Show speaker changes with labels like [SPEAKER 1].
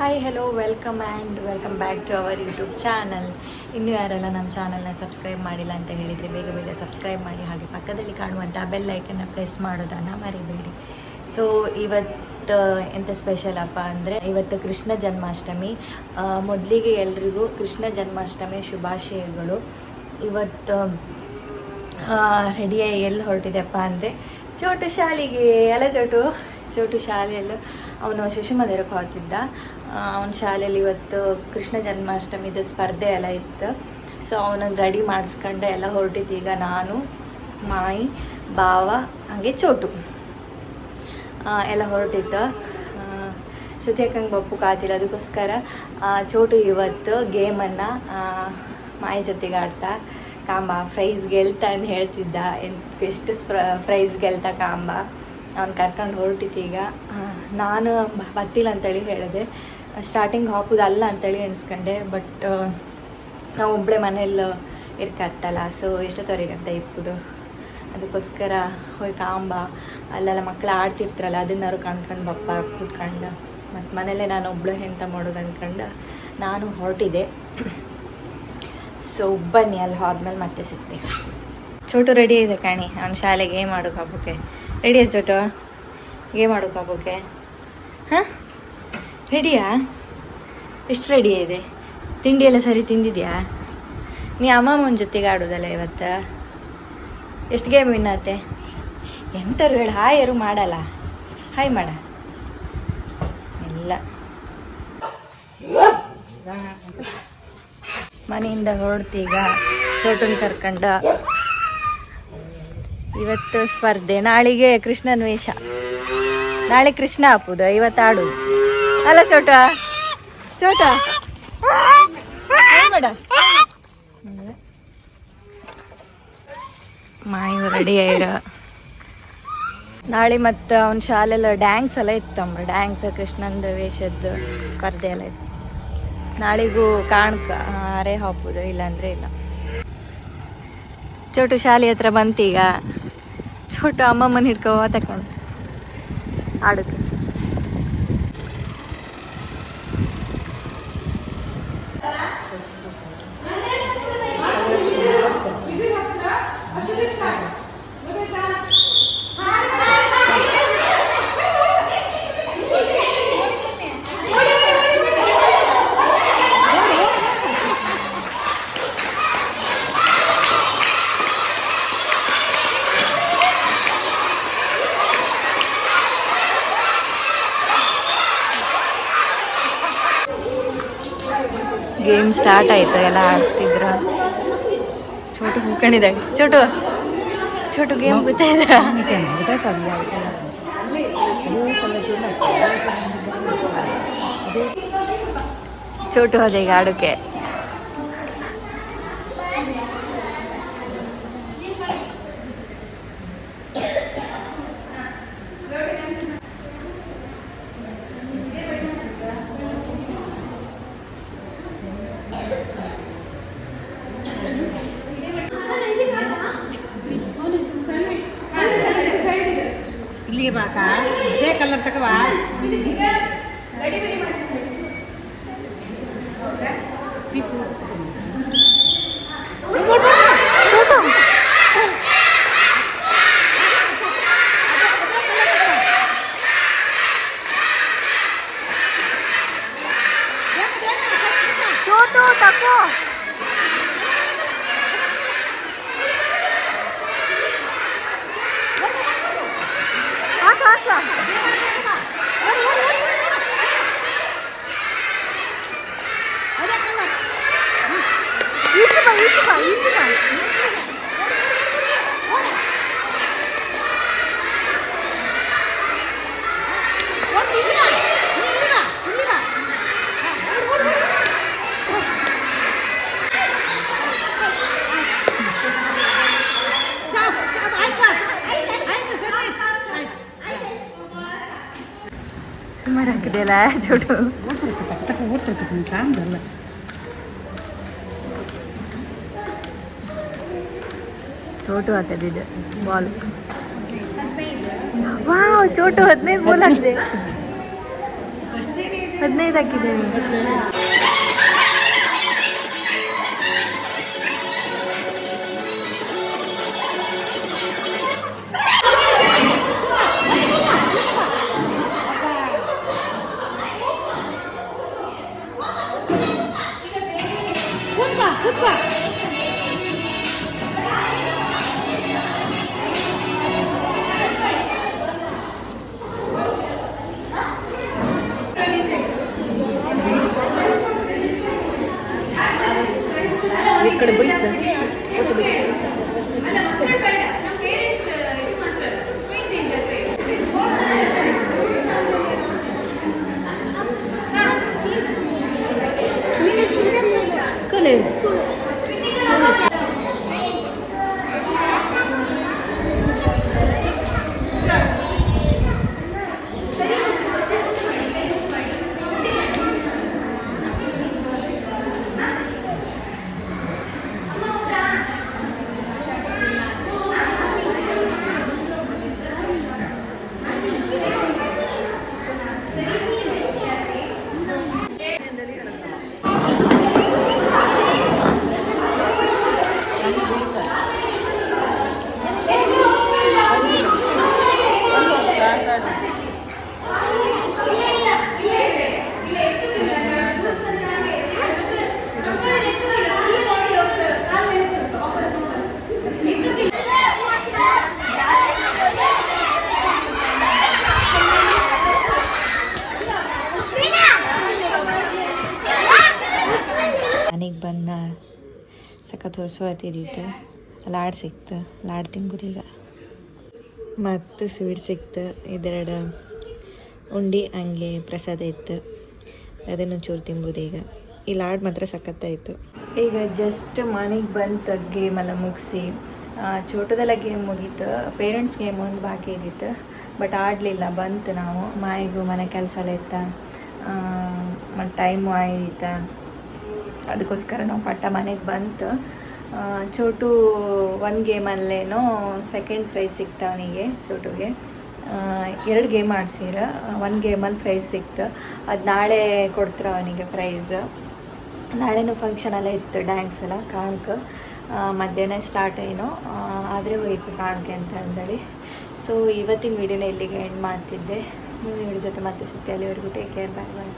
[SPEAKER 1] Hi hello welcome and welcome back to our YouTube channel ಇನ್ನೂ ಯಾರೆಲ್ಲ ನಮ್ಮ ಚಾನಲ್ನ ಸಬ್ಸ್ಕ್ರೈಬ್ ಮಾಡಿಲ್ಲ ಅಂತ ಹೇಳಿದರೆ ಬೇಗ ಬೇಗ ಸಬ್ಸ್ಕ್ರೈಬ್ ಮಾಡಿ, ಹಾಗೆ ಪಕ್ಕದಲ್ಲಿ ಕಾಣುವಂಥ ಬೆಲ್ ಐಕನ್ನ ಪ್ರೆಸ್ ಮಾಡೋದನ್ನು ಮರಿಬೇಡಿ. ಸೊ ಇವತ್ತು ಎಂಥ ಸ್ಪೆಷಲ್ ಅಪ್ಪ ಅಂದರೆ, ಇವತ್ತು ಕೃಷ್ಣ ಜನ್ಮಾಷ್ಟಮಿ. ಮೊದಲಿಗೆ ಎಲ್ರಿಗೂ ಕೃಷ್ಣ ಜನ್ಮಾಷ್ಟಮಿ ಶುಭಾಶಯಗಳು. ಇವತ್ತು ರೆಡಿಯಾಗಿ ಎಲ್ಲಿ ಹೊರಟಿದೆಪ್ಪ ಅಂದರೆ, ಚೋಟು ಶಾಲೆಗೆ, ಅಲ್ಲ ಚೋಟು? ಚೋಟು ಶಾಲೆಯಲ್ಲೂ ಅವನು ಶಿಶು ಮಂದಿರಕ್ಕೆ ಹೋಗ್ತಿದ್ದ ಅವನ ಶಾಲೆಯಲ್ಲಿ ಇವತ್ತು ಕೃಷ್ಣ ಜನ್ಮಾಷ್ಟಮಿದು ಸ್ಪರ್ಧೆ ಎಲ್ಲ ಇತ್ತು. ಸೊ ಅವನಿಗೆ ರೆಡಿ ಮಾಡಿಸ್ಕೊಂಡೆ, ಎಲ್ಲ ಹೊರಟಿದ್ದು ಈಗ ನಾನು, ಮಾಯಿ ಬಾವ ಹಾಗೆ ಚೋಟು. ಎಲ್ಲ ಹೊರಟಿದ್ದ. ಅಕ್ಕಂಗೆ ಬಪ್ಪು ಕಾತಿಲ್ಲ. ಅದಕ್ಕೋಸ್ಕರ ಚೋಟು ಇವತ್ತು ಗೇಮನ್ನು ಮಾಯಿ ಜೊತೆಗೆ ಆಡ್ತಾ, ಕಾಂಬ ಫ್ರೈಸ್ ಗೆಲ್ತ ಅಂತ ಹೇಳ್ತಿದ್ದ. ಎಷ್ಟು ಫ್ರೈಸ್ ಗೆಲ್ತಾ ಕಾಂಬ. ಅವ್ನು ಕರ್ಕೊಂಡು ಹೊರಟಿತ್ತು ಈಗ. ನಾನು ಬತ್ತಿಲ್ಲ ಅಂತೇಳಿ ಹೇಳಿದೆ. ಸ್ಟಾರ್ಟಿಂಗ್ ಹಾಕೋದಲ್ಲ ಅಂತೇಳಿ ಎಣಿಸ್ಕೊಂಡೆ ಬಟ್ ನಾವು ಒಬ್ಬಳೆ ಮನೇಲಿ ಇರ್ಕತ್ತಲ್ಲ ಸೊ ಎಷ್ಟೊತ್ತವರೆಗೆ ಅಂತ ಇಪ್ಪುದು. ಅದಕ್ಕೋಸ್ಕರ ಹೋಯ್ ಕಾಂಬ, ಅಲ್ಲೆಲ್ಲ ಮಕ್ಕಳು ಆಡ್ತಿರ್ತಾರಲ್ಲ ಅದನ್ನಾರು ಕಣ್ಕೊಂಡು ಬಪ್ಪ ಕೂತ್ಕೊಂಡು, ಮತ್ತು ಮನೇಲೆ ನಾನು ಒಬ್ಳು ಎಂತ ಮಾಡೋದು ಅಂದ್ಕೊಂಡು ನಾನು ಹೊರಟಿದೆ ಸೊ ಬನ್ನಿ, ಅಲ್ಲಿ ಹೋದ್ಮೇಲೆ ಮತ್ತೆ ಸಿಗ್ತೇವೆ ಚೋಟು ರೆಡಿ ಇದೆ ಕಾಣಿ, ಅವ್ನು ಶಾಲೆಗೆ ಏನು ಮಾಡೋದು ಹಬ್ಬಕ್ಕೆ? ರೆಡಿ ಚೋಟ ಚೋಟು ಗೇಮ್ ಹಾಕೋಕೆ ಹಾಂ? ರೆಡಿಯಾ ಎಷ್ಟು ರೆಡಿ ಇದೆ? ತಿಂಡಿ ಎಲ್ಲ ಸರಿ ತಿಂದಿದ್ಯಾ? ನೀ ಅಮ್ಮಮ್ಮನ ಜೊತೆಗೆ ಆಡೋದಲ್ಲ ಇವತ್ತು? ಎಷ್ಟು ಗೇಮ್ ವಿನ್ನಾತೆ ಎಂಥವ್ರು ಹೇಳಿ ಯಾರು ಮಾಡಲ್ಲ. ಹಾಯ್ ಮಾಡ. ಎಲ್ಲ ಮನೆಯಿಂದ ಹೊರಡ್ತೀಗ ಚೋಟನ್ ಕರ್ಕಂಡ ಇವತ್ತು ಸ್ಪರ್ಧೆ, ನಾಳೆಗೆ ಕೃಷ್ಣನ ವೇಷ ನಾಳೆ ಕೃಷ್ಣ ಹಾಪುದು ಇವತ್ತು ಆಡುದು ಅಲ್ಲ, ಚೋಟ. ಚೋಟ. ಮಾಯು ರೆಡಿ ಆಯ್ರ ನಾಳೆ ಮತ್ತೆ ಅವ್ನ ಶಾಲೆಲ್ಲ ಡ್ಯಾನ್ಸ್ ಎಲ್ಲ ಇತ್ತಮ್ಮ ಡ್ಯಾನ್ಸ್ ಕೃಷ್ಣಂದು ವೇಷದ್ದು ಸ್ಪರ್ಧೆ ಎಲ್ಲ ಇತ್ತು. ನಾಳಿಗೂ ಕಾಣ್ಕ ಅರೆ ಹಾಪುದು ಇಲ್ಲಾಂದ್ರೆ ಇಲ್ಲ. ಚೋಟು, ಶಾಲೆ ಹತ್ರ ಬಂತೀಗ? ಚೋಟು ಅಮ್ಮಮ್ಮನ ಹಿಡ್ಕೋ ತಕೊಂಡು ಆಡುದು ಗೇಮ್ ಸ್ಟಾರ್ಟ್ ಆಯಿತು ಎಲ್ಲ ಆಡ್ತಿದ್ರು ಚೋಟು ಕೂಕೊಂಡಿದ್ದಾಳೆ ಚೋಟು ಚೋಟು ಗೇಮ್ ಗೊತ್ತಾಯ್ತ ಚೋಟು ಅದೇ ಈಗ ಆಡೋಕೆ.
[SPEAKER 2] ಇಲ್ಲಿಗೆ ಬಾಕ ಇದೇ ಕಲರ್ ತಕವಾ
[SPEAKER 1] ಸುಮಾರು ಹಾಕಿದೆಯಲ್ಲ ಚೋಟು
[SPEAKER 2] ತಕ್ಕ ತಕ್ಕ ಓದ್ತಿರ್ತೈತೆ ಕಾಮ್ದಲ್ಲ
[SPEAKER 1] ಚೋಟು ಹಾಕದಿದೆ ಬಾಲ್ ವಾವ್ ಚೋಟು ಹದಿನೈದು ಬಾಲ್ ಹಾಕಿದೆ ಹದಿನೈದು ಹಾಕಿದ್ದೇನೆ ಸಖತ್ ಹೊಸವತ್ತಿದ್ದಿತ್ತು ಲಾಡ್ ಸಿಕ್ತು. ಲಾಡ್ ತಿಂಬುದೀಗ ಮತ್ತು ಸ್ವೀಟ್ ಸಿಕ್ತು. ಇದೆರಡು ಉಂಡಿ, ಹಂಗೆ ಪ್ರಸಾದ ಇತ್ತು. ಅದನ್ನು ಚೂರು ತಿಂಬುದೀಗ ಈ ಲಾಡ್ ಮಾತ್ರ ಸಖತ್ತಾಯಿತು. ಈಗ ಜಸ್ಟ್ ಮನೆಗೆ ಬಂತು ಮಲ ಮುಗಿಸಿ ಚೋಟದೆಲ್ಲ ಗೇಮ್ ಮುಗೀತು. ಪೇರೆಂಟ್ಸ್ ಗೇಮ್ ಒಂದು ಬಾಕಿ ಇದ್ದಿತ್ತು. ಬಟ್ ಆಡಲಿಲ್ಲ. ಬಂತು ನಾವು. ಮಾಯಿಗೂ ಮನೆ ಕೆಲಸ ಎಲ್ಲ ಇತ್ತ? ಮತ್ತು ಟೈಮು ಆಯ್ತ? ಅದಕ್ಕೋಸ್ಕರ ನಾವು ಪಟ್ಟ ಮನೆಗೆ ಬಂತು. ಚೋಟು ಒಂದು ಗೇಮಲ್ಲೇನೋ ಸೆಕೆಂಡ್ ಪ್ರೈಸ್ ಸಿಕ್ತ ಅವನಿಗೆ, ಚೋಟುಗೆ. ಎರಡು ಗೇಮ್ ಆಡ್ಸಿರ, ಒಂದು ಗೇಮಲ್ಲಿ ಪ್ರೈಸ್ ಸಿಕ್ತು. ಅದು ನಾಳೆ ಕೊಡ್ತಾರೆ ಅವನಿಗೆ ಪ್ರೈಸ್ ನಾಳೆನೂ ಫಂಕ್ಷನ್ ಎಲ್ಲ ಇತ್ತು ಡ್ಯಾನ್ಸ್ ಎಲ್ಲ, ಕಾಣ್ಕ. ಮಧ್ಯಾಹ್ನ ಸ್ಟಾರ್ಟ್ ಏನೋ ಆದರೆ ಹೋಯ್ತು ಕಾಣ್ಕೆ ಅಂತ ಅಂದೇಳಿ. ಸೊ ಇವತ್ತಿನ ವೀಡಿಯೋನ ಇಲ್ಲಿಗೆ ಎಂಡ್ ಮಾಡ್ತಿದ್ದೆ. ನೀವು ಇವ್ರ ಜೊತೆ ಮತ್ತೆ ಸಿಗ್ತೀವಿ ಅಲ್ಲಿವರೆಗೂ ಟೇಕ್ ಕೇರ್ ಬಾಯ್ ಬಾಯ್